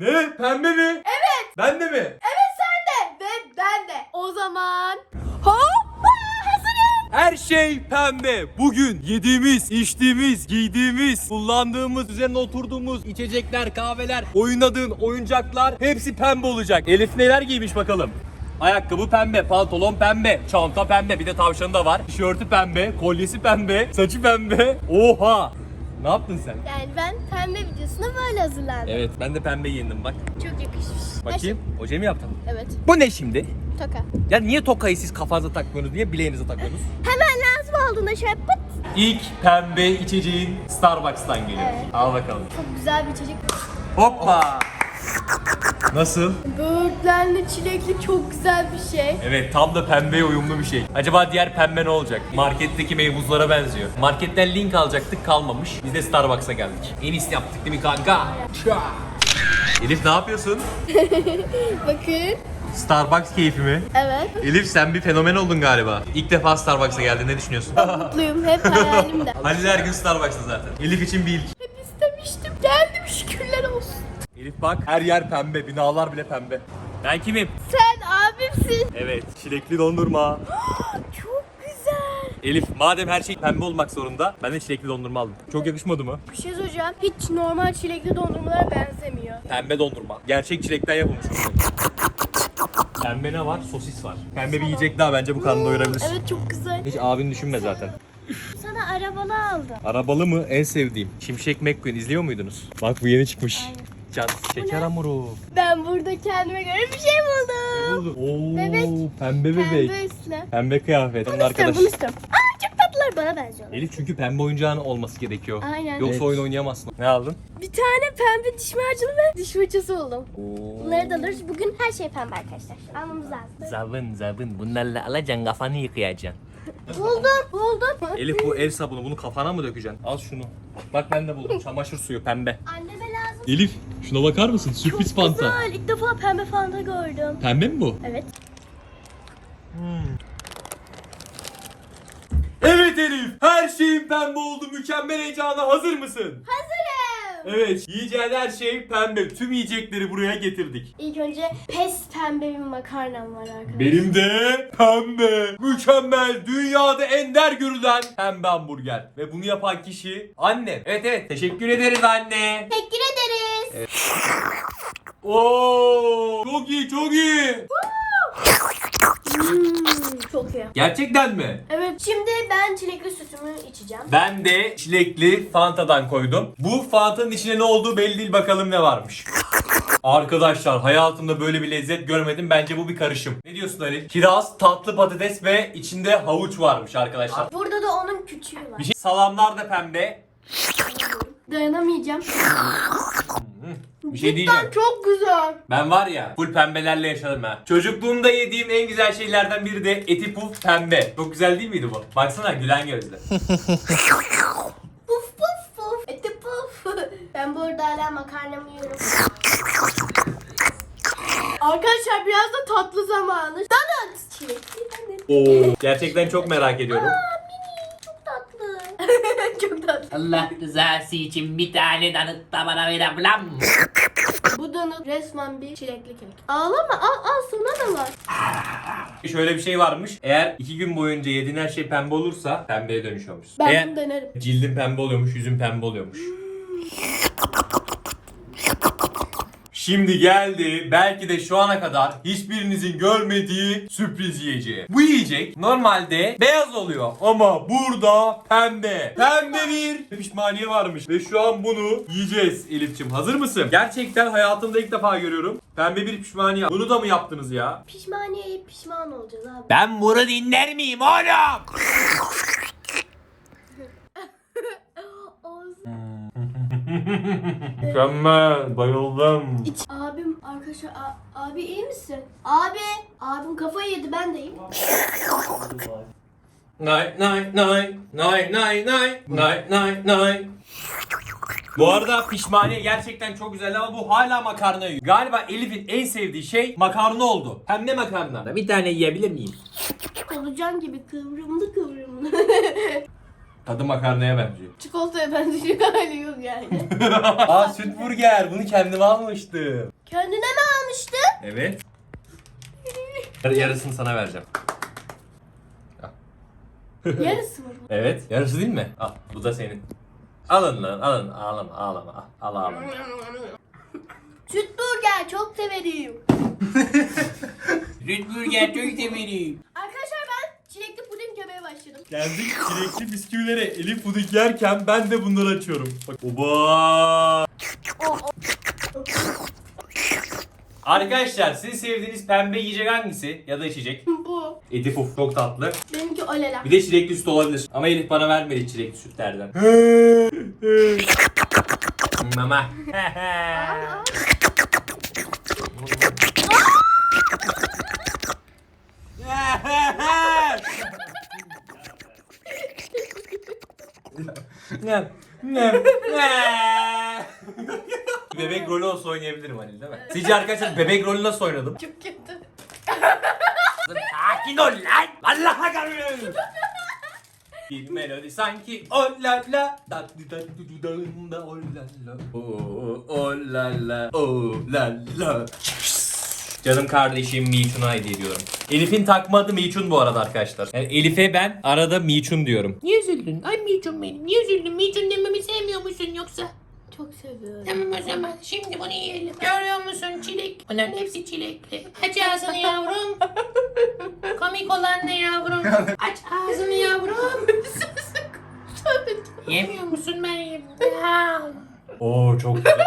Ne? Pembe mi? Evet. Ben de mi? Ve ben de. O zaman hoppa hazırım. Her şey pembe. Bugün yediğimiz, içtiğimiz, giydiğimiz, kullandığımız, üzerine oturduğumuz içecekler, kahveler, oynadığın oyuncaklar hepsi pembe olacak. Elif neler giymiş bakalım. Ayakkabı pembe, pantolon pembe, çanta pembe, bir de tavşanı da var. Tişörtü pembe, kolyesi pembe, saçı pembe. Oha! Ne yaptın sen? Yani ben pembe videosuna böyle hazırlandım. Evet, ben de pembe giyindim bak. Çok yakışmış. Bakayım, oje mi yaptın? Evet. Bu ne şimdi? Toka. Ya niye tokayı siz kafanıza takmıyorsunuz, niye bileğinize takıyorsunuz? Hemen lazım olduğunda şöyle pıt. İlk pembe içeceğin Starbucks'tan geliyor. Evet. Al bakalım. Çok güzel bir içecek. Hoppa. Nasıl? Böğürtlenli çilekli çok güzel bir şey. Evet tam da pembeye uyumlu bir şey. Acaba diğer pembe ne olacak? Marketteki meybuzlara benziyor. Marketten link alacaktık kalmamış. Biz de Starbucks'a geldik. En iyisini yaptık değil mi kanka? Elif ne yapıyorsun? Bakın. Starbucks keyfi mi? Evet. Elif sen bir fenomen oldun galiba. İlk defa Starbucks'a geldin ne düşünüyorsun? Mutluyum. Hep hayalimde. Halil her gün Starbucks'ta zaten. Elif için bir ilk. Hep istemiştim. Geldim şükürler. Elif bak her yer pembe, binalar bile pembe. Ben kimim? Sen abimsin. Evet, çilekli dondurma. Çok güzel. Elif madem her şey pembe olmak zorunda ben de çilekli dondurma aldım. Çok yakışmadı mı? Bir şey söyleyeceğim. Hiç normal çilekli dondurmalara benzemiyor. Pembe dondurma. Gerçek çilekten yapılmış. Pembe ne var? Sosis var. Pembe bir yiyecek daha bence bu karnını doyurabilir. Evet çok güzel. Hiç abin düşünme zaten. Sana arabalı aldım. Arabalı mı? En sevdiğim. Şimşek McQueen izliyor muydunuz? Bak bu yeni çıkmış. Can şeker hamuru. Ben burada kendime göre bir şey buldum. Oo, Bebek. Pembe bebek. Pembe kıyafet. Bunun Bunu istiyorum, arkadaş. bunu istiyorum. Aa çok tatlılar bana benziyorlar. Elif çünkü pembe oyuncağın olması gerekiyor. Aynen. Yoksa Evet. oyun oynayamazsın. Ne aldın? Bir tane pembe diş macunu ve diş fırçası buldum. Oo. Bunları da alırız. Bugün her şey pembe arkadaşlar. Almamız lazım. Zabın zabın bunlarla alacaksın kafanı yıkayacaksın. Buldum, buldum. Elif bu el sabunu bunu kafana mı dökeceksin? Al şunu. Bak ben de buldum çamaşır suyu pembe. Anneme lazım. Elif şuna bakar mısın? Sürpriz Çok güzel. İlk defa pembe fanta gördüm. Pembe mi bu? Evet. Evet Elif. Her şeyin pembe oldu. Mükemmel heyecana hazır mısın? Hazırım. Evet. Yiyeceğin her şey pembe. Tüm yiyecekleri buraya getirdik. İlk önce pes pembe bir makarnam var arkadaşlar. Benim de pembe, mükemmel, dünyada ender görülen pembe hamburger. Ve bunu yapan kişi annem. Evet evet. Teşekkür ederiz anne. Teşekkür ederiz. Oo, çok iyi, çok iyi. Hmm, çok iyi. Gerçekten mi? Evet şimdi ben çilekli sütümü içeceğim. Ben de çilekli Fanta'dan koydum. Bu Fanta'nın içine ne olduğu belli değil bakalım ne varmış. Arkadaşlar hayatımda böyle bir lezzet görmedim. Bence bu bir karışım. Ne diyorsun Ali? Kiraz, tatlı patates ve içinde havuç varmış arkadaşlar. Burada da onun küçüğü var. Bir şey salamlar da pembe. Dayanamayacağım. Bir şey diyeceğim. çok güzel. Ben var ya full pembelerle yaşadım ha. Çocukluğumda yediğim en güzel şeylerden biri de eti puf pembe. Çok güzel değil miydi bu? Baksana gülen gözle. Puf puf puf. Eti puf. Ben burada hala makarnamı yiyorum. Arkadaşlar biraz da tatlı zamanı. Donut. Çilekli donut. Oo. Gerçekten çok merak ediyorum. Mini. Çok tatlı. çok tatlı. Allah rızası için bir tane danıt da bana ver ablam. Donut resmen bir çilekli kek. Ağlama al al sana da var. Şöyle bir şey varmış. Eğer iki gün boyunca yediğin her şey pembe olursa pembeye dönüşüyormuş. Ben Eğer bunu denerim. cildin pembe oluyormuş, yüzün pembe oluyormuş. Şimdi geldi belki de şu ana kadar hiçbirinizin görmediği sürpriz yiyeceği. Bu yiyecek normalde beyaz oluyor ama burada pembe. Pembe bir pişmaniye varmış ve şu an bunu yiyeceğiz Elifçim. Hazır mısın? Gerçekten hayatımda ilk defa görüyorum. Pembe bir pişmaniye. Bunu da mı yaptınız ya? Pişmaniye yiyip pişman olacağız abi. Ben bunu dinler miyim oğlum? Ağzım. Mükemmel. Bayıldım. İç. Abim arkadaşlar a- abi iyi misin? Abi. Abim kafayı yedi ben de yiyeyim. Nay nay nay nay nay nay nay nay nay. Bu arada pişmaniye gerçekten çok güzel ama bu hala makarna yiyor. Galiba Elif'in en sevdiği şey makarna oldu. Hem de makarna. Bir tane yiyebilir miyim? Solucan gibi kıvrımlı kıvrımlı. Tadı makarnaya benziyor. Çikolataya benziyor hali yok yani. Aa süt burger. Bunu kendime almıştım. Kendine mi almıştın? Evet. Yar- Yarısını sana vereceğim. Yarısı mı? bu? Evet. Yarısı değil mi? Al. Bu da senin. Alın lan alın. Ağlama ağlama. Al ağlama. Süt burger çok severim. Süt burger çok severim. Arkadaşlar ben çilekli puding başladım. Geldik çilekli bisküvilere. Elif puding yerken ben de bunları açıyorum. Bak. Oba. Arkadaşlar sizin sevdiğiniz pembe yiyecek hangisi? Ya da içecek? Bu. Eti puf çok tatlı. Benimki olela. Bir de çilekli süt olabilir. Ama Elif bana vermedi çilekli sütlerden. Mama. Aa, Ne? Ne? bebek rolü olsa oynayabilirim Halil değil mi? Sizce arkadaşlar bebek rolü nasıl oynadım? Çok kötü. Sakin ol lan! Vallahi karım! Bir melodi sanki o la la da di da du du da da o la la o o la la o la la Canım kardeşim Miçun'a hediye ediyorum. Elif'in takma adı Miçun bu arada arkadaşlar. Yani Elif'e ben arada Miçun diyorum. Niye üzüldün? Ay Miçun benim. Niye üzüldün? Miçun dememi sevmiyor musun yoksa? Çok seviyorum. Tamam o zaman şimdi bunu yiyelim. Görüyor musun çilek? Bunların hepsi çilekli. Aç ağzını yavrum. Komik olan ne yavrum? Aç ağzını yavrum. Yemiyor musun ben yiyeyim. Ya. Oo çok güzelmiş.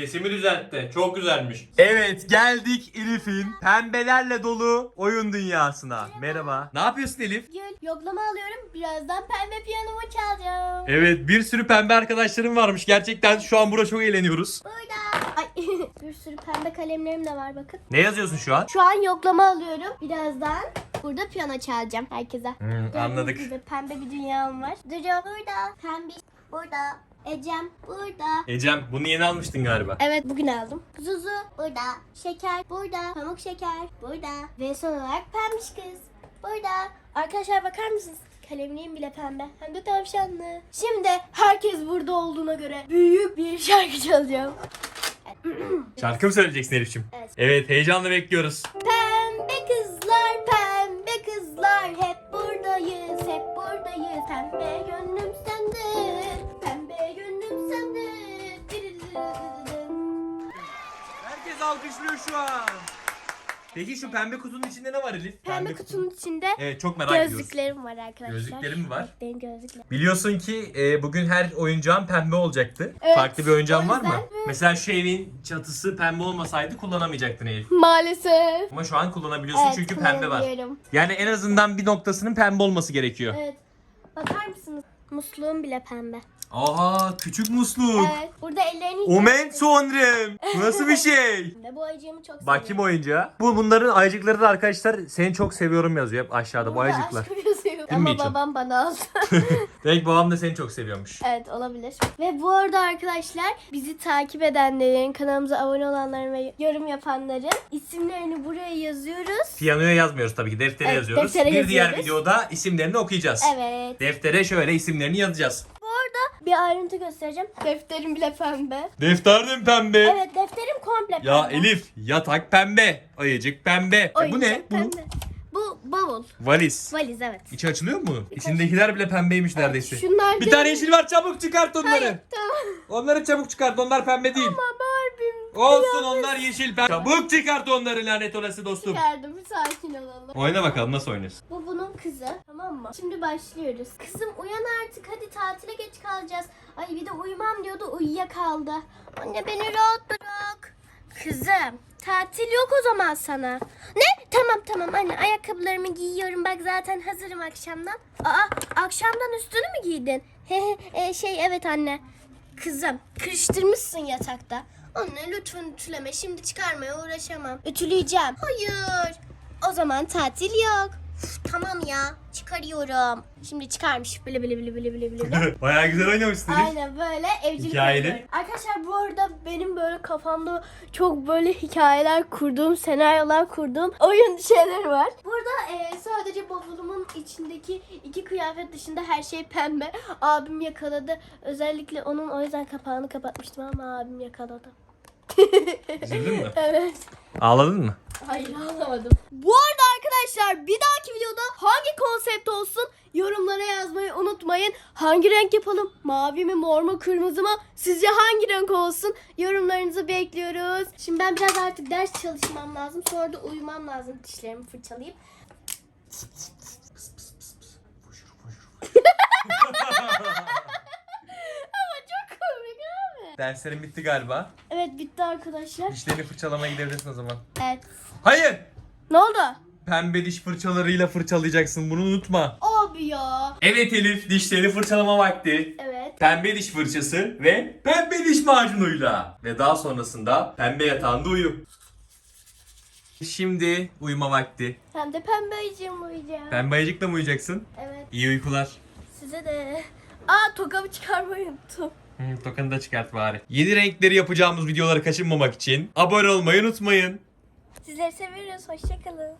Sesimi düzeltti. Çok güzelmiş. Evet geldik Elif'in pembelerle dolu oyun dünyasına. Merhaba. Ne yapıyorsun Elif? Gel yoklama alıyorum. Birazdan pembe piyanomu çalacağım. Evet bir sürü pembe arkadaşlarım varmış. Gerçekten şu an burada çok eğleniyoruz. Burada. Ay bir sürü pembe kalemlerim de var bakın. Ne yazıyorsun şu an? Şu an yoklama alıyorum. Birazdan burada piyano çalacağım herkese. Hmm, Gördüğünüz anladık. gibi pembe bir dünyam var. Duru burada. Pembe burada. Ecem burada. Ecem bunu yeni almıştın galiba. Evet bugün aldım. Zuzu burada. Şeker burada. Pamuk şeker burada. Ve son olarak pembiş kız burada. Arkadaşlar bakar mısınız? Kalemliğim bile pembe. Hem de tavşanlı. Şimdi herkes burada olduğuna göre büyük bir şarkı çalacağım. Şarkı mı söyleyeceksin Elif'ciğim? Evet. Evet heyecanla bekliyoruz. Pembe şu an. Peki şu pembe kutunun içinde ne var Elif? Pembe kutunun içinde Evet çok merak ediyoruz. gözlüklerim var arkadaşlar. Gözlüklerin mi var? Benim gözlüklerim. Biliyorsun ki e, bugün her oyuncağın pembe olacaktı. Evet, Farklı bir oyuncağın o var mı? yüzden- Mesela şu evin çatısı pembe olmasaydı kullanamayacaktın Elif. Maalesef. Ama şu an kullanabiliyorsun Evet, çünkü pembe var. kullanabiliyorum. Yani en azından bir noktasının pembe olması gerekiyor. Evet. Bakar mısınız? Musluğum bile pembe. Aha küçük musluk. Evet. Burada ellerini Omen sonrım. Bu nasıl bir şey? Bu ayıcığımı çok Bakayım seviyorum. oyuncağa. Bu bunların ayıcıkları da arkadaşlar seni çok seviyorum yazıyor hep aşağıda bu Burada ayıcıklar. aşkım yazıyor. Değil mi Ama Yiğit'im? babam bana aldı. Belki babam da seni çok seviyormuş. Evet olabilir. Ve bu arada arkadaşlar bizi takip edenlerin, kanalımıza abone olanların ve yorum yapanların isimlerini buraya yazıyoruz. Piyanoya yazmıyoruz tabii ki deftere Evet, yazıyoruz. deftere bir diğer yazıyoruz. videoda isimlerini okuyacağız. Evet. Deftere şöyle isimlerini yazacağız. Bir ayrıntı göstereceğim. Defterim bile pembe. Defterin pembe. Evet defterim komple pembe. Ya Elif yatak pembe, ayıcık pembe. E, bu ne? Oyuncak Bu pembe. Bu bavul. valiz. Valiz evet. İçi açılıyor mu? İçindekiler bile pembeymiş neredeyse. Şunlar Bir tane yeşil var çabuk çıkart onları. Tamam. Onları çabuk çıkart onlar pembe değil. Ama Barbie'm. Olsun onlar yeşil pembe. Çabuk çıkart onları lanet olası dostum. Çıkardım bir sakin olalım. Oyna bakalım nasıl oynuyorsun. Bu bunun kızı tamam mı? Şimdi başlıyoruz. Kızım uyan artık hadi tatile geç kalacağız. Ay bir de uyumam diyordu uyuyakaldı. Anne beni rahat bırak. Kızım tatil yok o zaman sana. Ne? Tamam tamam anne ayakkabılarımı giyiyorum bak zaten hazırım akşamdan. Aa akşamdan üstünü mü giydin? He şey evet anne. Kızım kırıştırmışsın yatakta. Anne lütfen ütüleme şimdi çıkarmaya uğraşamam. Ütüleyeceğim. Hayır. O zaman tatil yok. Tamam ya çıkarıyorum. Şimdi çıkarmış bile bile bile bile bile bile. Bayağı güzel oynamışsın. Aynen böyle evcilik Hikayeli. yapıyorum. Arkadaşlar bu arada benim böyle kafamda çok böyle hikayeler kurduğum, senaryolar kurduğum oyun şeyler var. Burada e, sadece bavulumun içindeki iki kıyafet dışında her şey pembe. Abim yakaladı. Özellikle onun o yüzden kapağını kapatmıştım ama abim yakaladı. Üzüldün mü? Evet. Ağladın mı? Hayır anlamadım. Bu arkadaşlar bir dahaki videoda hangi konsept olsun yorumlara yazmayı unutmayın. Hangi renk yapalım? Mavi mi, mor mu, kırmızı mı? Sizce hangi renk olsun? Yorumlarınızı bekliyoruz. Şimdi ben biraz artık ders çalışmam lazım. Sonra da uyumam lazım dişlerimi fırçalayıp. Ama çok komik abi. Derslerin bitti galiba. Evet bitti arkadaşlar. Dişlerini fırçalamaya gidebilirsin o zaman. Evet. Hayır! Ne oldu? Pembe diş fırçalarıyla fırçalayacaksın bunu unutma. Abi ya. Evet Elif dişlerini fırçalama vakti. Evet. Pembe diş fırçası ve pembe diş macunuyla. Ve daha sonrasında pembe yatağında uyu. Şimdi uyuma vakti. Hem de pembe ayıcığım uyuyacağım. Pembe ayıcıkla mı uyuyacaksın? Evet. İyi uykular. Size de. Aa tokamı çıkarmayı unuttum. Hı, tokanı da çıkart bari. Yeni renkleri yapacağımız videoları kaçırmamak için abone olmayı unutmayın. Sizleri seviyoruz. Hoşçakalın.